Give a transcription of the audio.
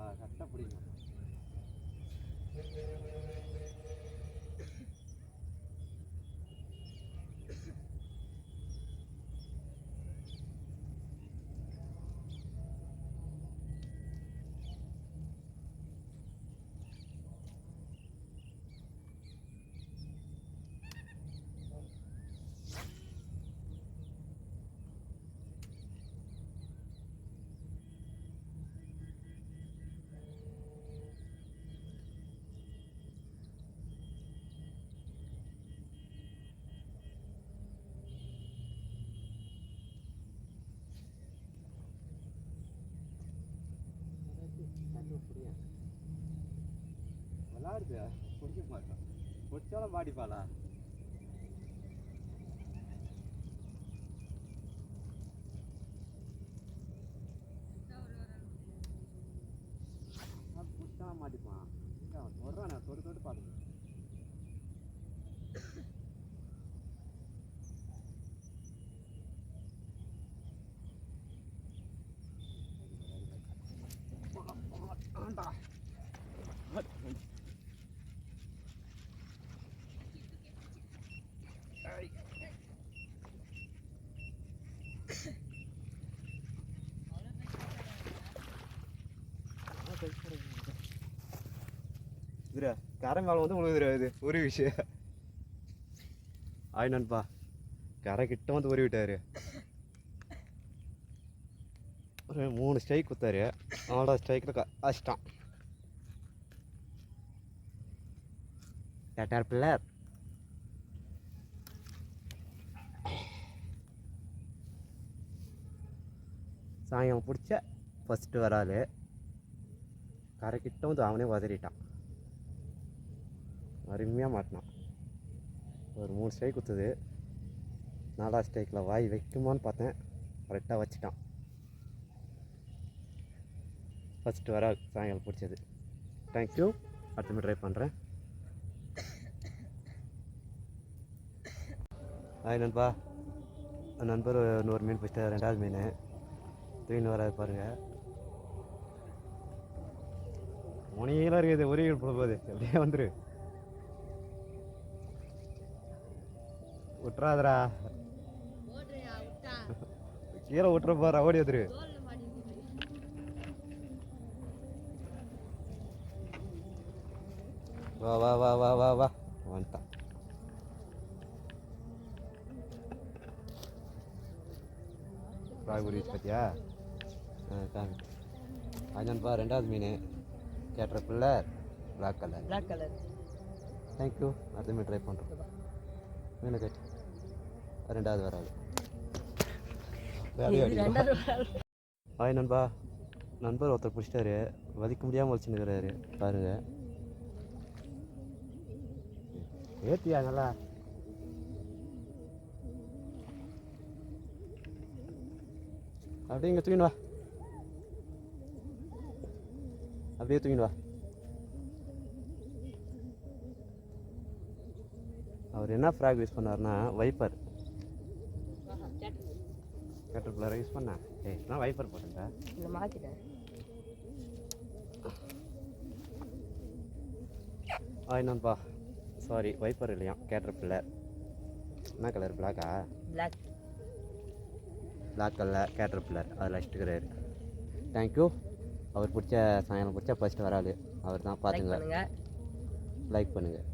கரெக்டாக பிடிக்கணும் பிடிக்கும் விளாடுது பிடிக்க மாட்டோம் பிடிச்சாலும் பாடிப்பாளா பிடிச்சாலும் மாட்டிப்பான். இல்ல, தொட்டு தொட்டு பார்த்துக்கேன் ஆண்டா இதுரா வந்து உழுதுரா இது ஒரு விஷயம் ஆய் கரை கிட்ட வந்து உருவி விட்டாரு ஒரு மூணு ஸ்ட்ரைக் கொடுத்தாரு. அவனோட ஸ்ட்ரைக்கில் கஷ்டம் கேட்டார் பிள்ளை சாயங்காலம் பிடிச்ச ஃபஸ்ட்டு வராது கரைக்கிட்ட வந்து அவனே உதறிட்டான். அருமையாக மாட்டினான். ஒரு மூணு ஸ்ட்ரைக் குத்துது நாலா ஸ்ட்ரைக்கில் வாய் வைக்குமான்னு பார்த்தேன். கரெக்டாக வச்சுட்டான். ஃபஸ்ட்டு வர சாயங்காலம் பிடிச்சது தேங்க்யூ அடுத்த மாதிரி ட்ரை பண்ணுறேன் ஹாய் நண்பா. நண்பர் இன்னொரு மீன் பிடிச்சிட்டு ரெண்டாவது மீன். தூக்கின்னு வராது பாருங்கள் முனையெல்லாம் இருக்குது. ஒரே போட போகுது. அப்படியே வந்துரு. விட்டா கீழே விட்டுற போறா ஓடி வந்துரு. வா வா வா வா வா வா. வந்துட்டான் ராகுரி பத்தியா? ஆ காமி. அஜன்பா ரெண்டாவது மீன். கேட்டுற பிள்ளை black colour black colour thank you அடுத்த மீன் ட்ரை பண்ணுறோம் மீனை கட்டி ரெண்டாவது வராது. ஹாய் நண்பா. நண்பர் ஒருத்தர் பிடிச்சிட்டாரு. வதிக்க முடியாமல் வச்சுன்னுக்கிறாரு பாருங்க. ஏத்தியா நல்லா அப்படியே இங்கே தூக்கின்னு வா அப்படியே தூக்கின்னு வா அவர் என்ன ஃப்ராக் யூஸ் பண்ணாருன்னா வைப்பர் கேட்டர் யூஸ் பண்ணா ஏய் நான் வைப்பர் போட்டேன்டா இந்த மாத்திட்டேன் ஆய் நண்பா சாரி வைப்பர் இல்லையா? கேட்டர் பில்லர் என்ன கலர் பிளாக்கா black black colour caterpillar அதில் வச்சுட்டுக்கிறாரு தேங்க்யூ அவர் பிடிச்ச சாயங்காலம் பிடிச்ச ஃபஸ்ட்டு வராது. அவர் தான் பார்த்துங்க லைக் பண்ணுங்கள்